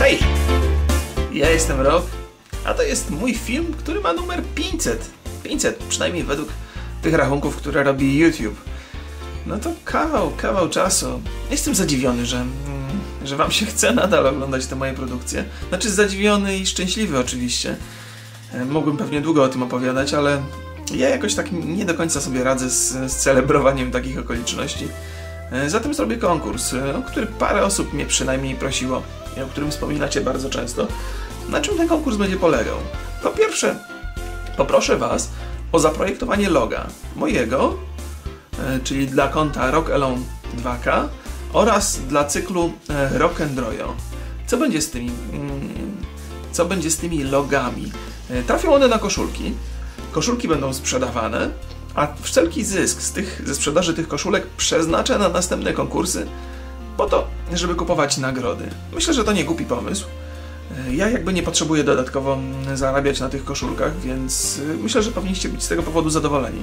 Hej! Ja jestem Rob, a to jest mój film, który ma numer 500. 500, przynajmniej według tych rachunków, które robi YouTube. No to kawał, kawał czasu. Jestem zadziwiony, że, mm, że wam się chce nadal oglądać te moje produkcje. Znaczy zadziwiony i szczęśliwy oczywiście. E, Mógłbym pewnie długo o tym opowiadać, ale ja jakoś tak nie do końca sobie radzę z, z celebrowaniem takich okoliczności. E, Zatem zrobię konkurs, e, o który parę osób mnie przynajmniej prosiło i o którym wspominacie bardzo często. Na czym ten konkurs będzie polegał? Po pierwsze, poproszę Was o zaprojektowanie loga mojego, e, czyli dla konta Rock Alone 2K oraz dla cyklu Rock and Royo. Co będzie z tymi, mm, co będzie z tymi logami? Trafią one na koszulki. Koszulki będą sprzedawane, a wszelki zysk z tych, ze sprzedaży tych koszulek przeznaczę na następne konkursy po to, żeby kupować nagrody. Myślę, że to nie głupi pomysł. Ja jakby nie potrzebuję dodatkowo zarabiać na tych koszulkach, więc y, myślę, że powinniście być z tego powodu zadowoleni.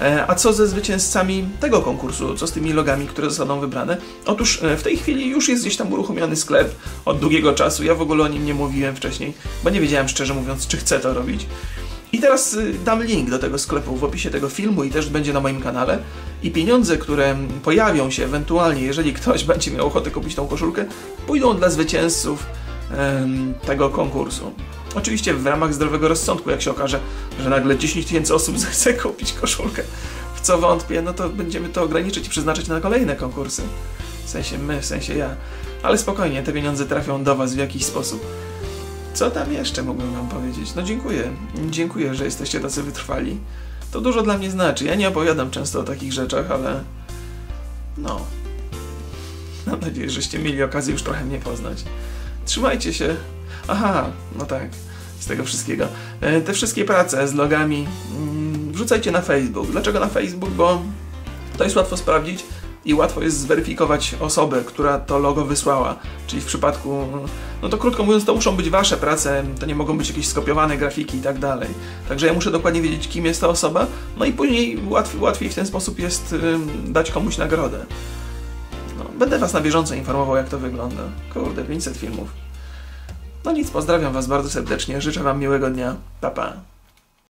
E, A co ze zwycięzcami tego konkursu? Co z tymi logami, które zostaną wybrane? Otóż e, w tej chwili już jest gdzieś tam uruchomiony sklep od długiego czasu. Ja w ogóle o nim nie mówiłem wcześniej, bo nie wiedziałem szczerze mówiąc, czy chcę to robić. Teraz y, dam link do tego sklepu w opisie tego filmu i też będzie na moim kanale. I pieniądze, które pojawią się ewentualnie, jeżeli ktoś będzie miał ochotę kupić tą koszulkę, pójdą dla zwycięzców tego konkursu. Oczywiście w ramach zdrowego rozsądku, jak się okaże, że nagle 10 tysięcy osób zechce kupić koszulkę, w co wątpię, no to będziemy to ograniczyć i przeznaczyć na kolejne konkursy. W sensie my, w sensie ja. Ale spokojnie, te pieniądze trafią do Was w jakiś sposób. Co tam jeszcze mógłbym wam powiedzieć? No dziękuję. Dziękuję, że jesteście tacy wytrwali. To dużo dla mnie znaczy. Ja nie opowiadam często o takich rzeczach, ale... No. Mam nadzieję, żeście mieli okazję już trochę mnie poznać. Trzymajcie się. Aha, no tak. Z tego wszystkiego. E, Te wszystkie prace z logami mm, wrzucajcie na Facebook. Dlaczego na Facebook? Bo to jest łatwo sprawdzić i łatwo jest zweryfikować osobę, która to logo wysłała. Czyli w przypadku, no to krótko mówiąc, to muszą być wasze prace, to nie mogą być jakieś skopiowane grafiki i tak dalej. Także ja muszę dokładnie wiedzieć, kim jest ta osoba, no i później łatwiej, łatwiej w ten sposób jest dać komuś nagrodę. No, będę was na bieżąco informował, jak to wygląda. Kurde, 500 filmów. No nic, pozdrawiam was bardzo serdecznie, życzę wam miłego dnia. Pa, pa.